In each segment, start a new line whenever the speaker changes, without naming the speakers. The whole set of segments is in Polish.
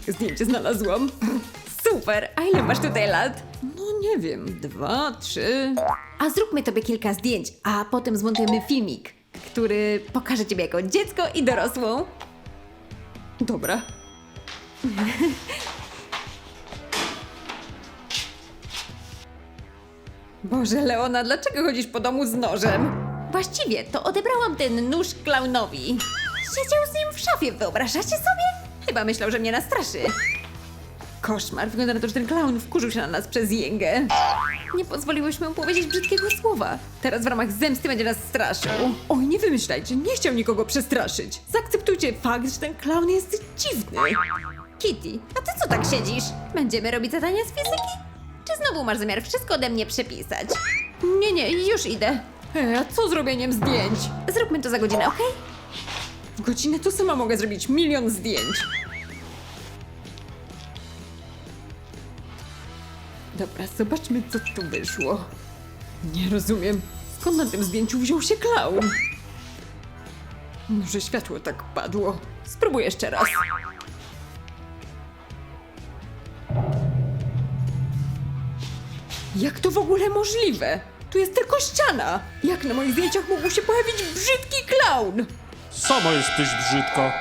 to zdjęcie znalazłam.
Super, a ile masz tutaj lat?
No nie wiem, dwa, trzy.
A zróbmy tobie kilka zdjęć, a potem zmontujemy filmik, który pokaże ciebie jako dziecko i dorosłą.
Dobra.
Boże, Leona, dlaczego chodzisz po domu z nożem? Właściwie to odebrałam ten nóż klaunowi. Siedział z nim w szafie, wyobrażacie sobie? Chyba myślał, że mnie nastraszy. Koszmar, wygląda na to, że ten klaun wkurzył się na nas przez jęgę. Nie pozwoliłyśmy mu powiedzieć brzydkiego słowa. Teraz w ramach zemsty będzie nas straszył.
Oj, nie wymyślajcie, nie chciał nikogo przestraszyć. Zaakceptujcie fakt, że ten klaun jest dziwny.
Kitty, a ty co tak siedzisz? Będziemy robić zadania z fizyki? Czy znowu masz zamiar wszystko ode mnie przepisać? Nie, nie, już idę.
E, a co z robieniem zdjęć?
Zróbmy to za godzinę, okej?
W godzinę to sama mogę zrobić milion zdjęć. Dobra, zobaczmy co tu wyszło. Nie rozumiem, skąd na tym zdjęciu wziął się klaun? Może światło tak padło. Spróbuję jeszcze raz. Jak to w ogóle możliwe? Tu jest tylko ściana. Jak na moich zdjęciach mógł się pojawić brzydki klaun?
Sama jesteś brzydka.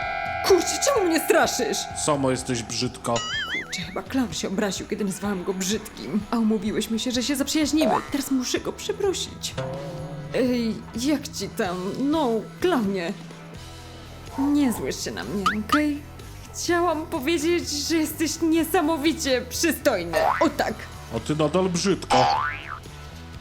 Kurczę, czemu mnie straszysz?
Sama jesteś brzydka.
Kurczę, chyba klaun się obraził, kiedy nazwałam go brzydkim. A umówiłyśmy się, że się zaprzyjaźnimy. Teraz muszę go przeprosić. Ej, jak ci tam? No, klaunie. Nie złość się na mnie, okej? Chciałam powiedzieć, że jesteś niesamowicie przystojny. O tak.
A ty nadal brzydka.